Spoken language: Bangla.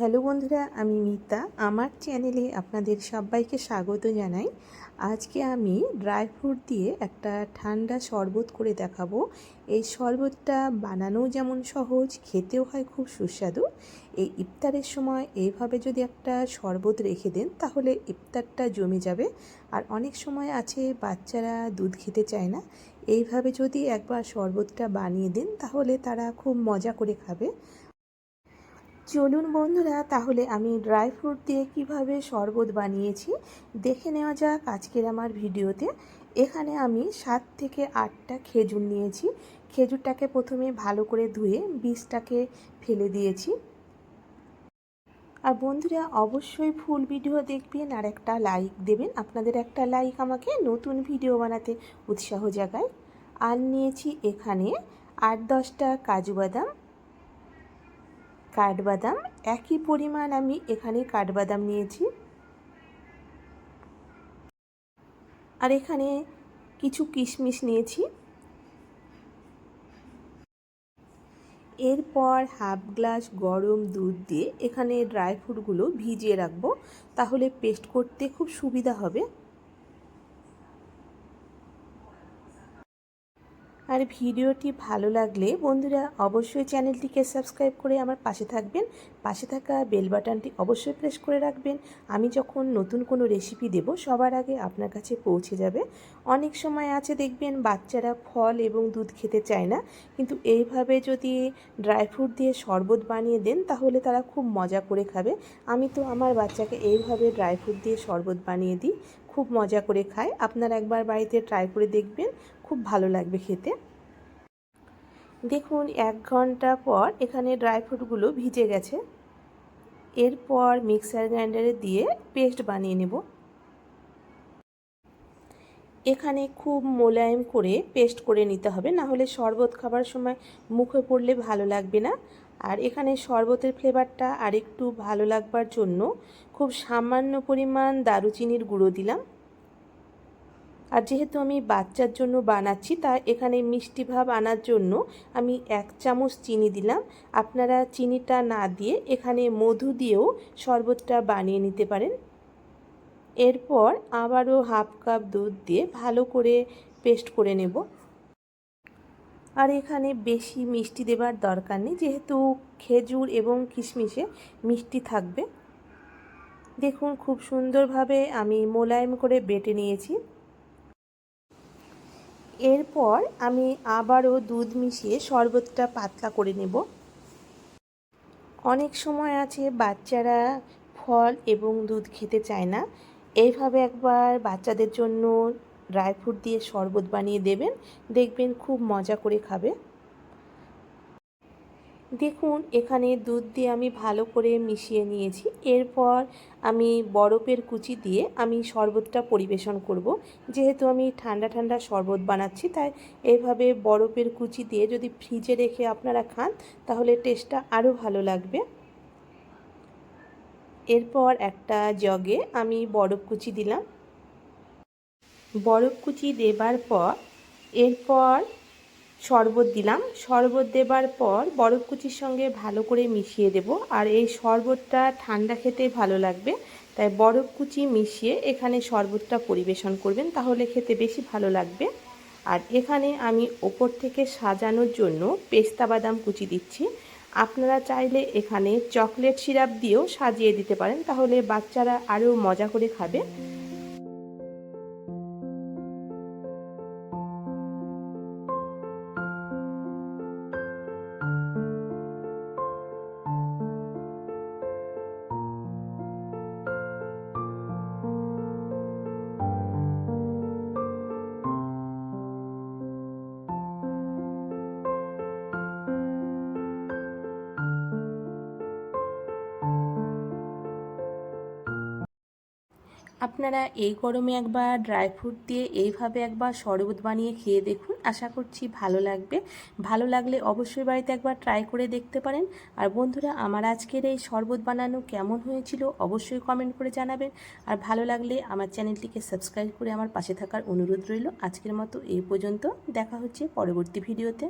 হ্যালো বন্ধুরা, আমি মিতা। আমার চ্যানেলে আপনাদের সবাইকে স্বাগত জানাই। আজকে আমি ড্রাই ফ্রুট দিয়ে একটা ঠান্ডা শরবত করে দেখাবো। এই শরবতটা বানানোও যেমন সহজ, খেতেও হয় খুব সুস্বাদু। এই ইফতারের সময় এইভাবে যদি একটা শরবত রেখে দেন, তাহলে ইফতারটা জমে যাবে। আর অনেক সময় আছে, বাচ্চারা দুধ খেতে চায় না। এইভাবে যদি একবার শরবতটা বানিয়ে দেন, তাহলে তারা খুব মজা করে খাবে। চলুন বন্ধুরা, তাহলে আমি ড্রাই ফ্রুট দিয়ে কীভাবে শরবত বানিয়েছি দেখে নেওয়া যাক আজকের আমার ভিডিওতে। এখানে আমি সাত থেকে আটটা খেজুর নিয়েছি। খেজুরটাকে প্রথমে ভালো করে ধুয়ে বীজটাকে ফেলে দিয়েছি। আর বন্ধুরা, অবশ্যই ফুল ভিডিও দেখবেন আর একটা লাইক দেবেন। আপনাদের একটা লাইক আমাকে নতুন ভিডিও বানাতে উৎসাহ জাগায়। আর নিয়েছি এখানে আট দশটা কাজু বাদাম কাঠবাদাম, একই পরিমাণ আমি এখানে কাঠবাদাম নিয়েছি। আর এখানে কিছু কিশমিশ নিয়েছি। এরপর হাফ গ্লাস গরম দুধ দিয়ে এখানে ড্রাই ফ্রুটগুলো ভিজিয়ে রাখব। তাহলে পেস্ট করতে খুব সুবিধা হবে। আর ভিডিওটি ভালো লাগলে বন্ধুরা অবশ্যই চ্যানেলটিকে সাবস্ক্রাইব করে আমার পাশে থাকবেন। পাশে থাকা বেল বাটনটি অবশ্যই প্রেস করে রাখবেন। আমি যখন নতুন কোনো রেসিপি দেব, সবার আগে আপনার কাছে পৌঁছে যাবে। অনেক সময় আছে দেখবেন বাচ্চারা ফল এবং দুধ খেতে চায় না। কিন্তু এইভাবে যদি ড্রাই ফ্রুট দিয়ে শরবত বানিয়ে দেন, তাহলে তারা খুব মজা করে খাবে। আমি তো আমার বাচ্চাকে এইভাবে ড্রাই ফ্রুট দিয়ে শরবত বানিয়ে দিই। খুব মজা করে খায়। আপনারা একবার বাড়িতে ট্রাই করে দেখবেন, খুব ভালো লাগবে খেতে। দেখুন, এক ঘণ্টা পর এখানে ড্রাই ফ্রুটগুলো ভিজে গেছে। এরপর মিক্সার গ্রাইন্ডারে দিয়ে পেস্ট বানিয়ে নেব। এখানে খুব মোলায়েম করে পেস্ট করে নিতে হবে। না হলে শরবত খাবার সময় মুখে পড়লে ভালো লাগবে না। আর এখানে শরবতের ফ্লেভারটা আরেকটু ভালো লাগবার জন্য খুব সামান্য পরিমাণ দারুচিনির গুঁড়ো দিলাম। আর যেহেতু আমি বাচ্চার জন্য বানাচ্ছি, তা এখানে মিষ্টি ভাব আনার জন্য আমি এক চামচ চিনি দিলাম। আপনারা চিনিটা না দিয়ে এখানে মধু দিয়েও শরবতটা বানিয়ে নিতে পারেন। এরপর আবারও হাফ কাপ দুধ দিয়ে ভালো করে পেস্ট করে নেব। আর এখানে বেশি মিষ্টি দেবার দরকার নেই, যেহেতু খেজুর এবং কিশমিশে মিষ্টি থাকবে। দেখুন, খুব সুন্দরভাবে আমি মোলায়েম করে বেটে নিয়েছি। এরপর আমি আবারও দুধ মিশিয়ে শরবতটা পাতলা করে নেব। অনেক সময় আছে বাচ্চারা ফল এবং দুধ খেতে চায় না। এইভাবে একবার বাচ্চাদের জন্য ড্রাই ফ্রুট দিয়ে শরবত বানিয়ে দেবেন। দেখবেন খুব মজা করে খাবে। দেখুন, এখানে দুধ দিয়ে আমি ভালো করে মিশিয়ে নিয়েছি। এরপর আমি বরফের কুচি দিয়ে আমি শরবতটা পরিবেশন করব। যেহেতু আমি ঠান্ডা ঠান্ডা শরবত বানাচ্ছি, তাই এইভাবে বরফের কুচি দিয়ে যদি ফ্রিজে রেখে আপনারা খান, তাহলে টেস্টটা আরও ভালো লাগবে। এরপর একটা জগে আমি বরফ কুচি দিলাম। বরফ কুচি দেবার পর, এরপর শরবত দিলাম। শরবত দেবার পর বরফ কুচির সঙ্গে ভালো করে মিশিয়ে দেব। আর এই শরবতটা ঠান্ডা খেতে ভালো লাগবে, তাই বরফ কুচি মিশিয়ে এখানে শরবতটা পরিবেশন করবেন, তাহলে খেতে বেশি ভালো লাগবে। আর এখানে আমি ওপর থেকে সাজানোর জন্য পেস্তা বাদাম কুচি দিচ্ছি। আপনারা চাইলে এখানে চকলেট সিরাপ দিয়েও সাজিয়ে দিতে পারেন, তাহলে বাচ্চারা আরও মজা করে খাবে। আপনারা এই গরমে একবার ড্রাই ফ্রুট দিয়ে এইভাবে একবার শরবত বানিয়ে খেয়ে দেখুন। আশা করছি ভালো লাগবে। ভালো লাগলে অবশ্যই বাড়িতে একবার ট্রাই করে দেখতে পারেন। আর বন্ধুরা, আমার আজকের এই শরবত বানানো কেমন হয়েছিল অবশ্যই কমেন্ট করে জানাবেন। আর ভালো লাগলে আমার চ্যানেলটিকে সাবস্ক্রাইব করে আমার পাশে থাকার অনুরোধ রইল। আজকের মতো এই পর্যন্ত। দেখা হচ্ছে পরবর্তী ভিডিওতে।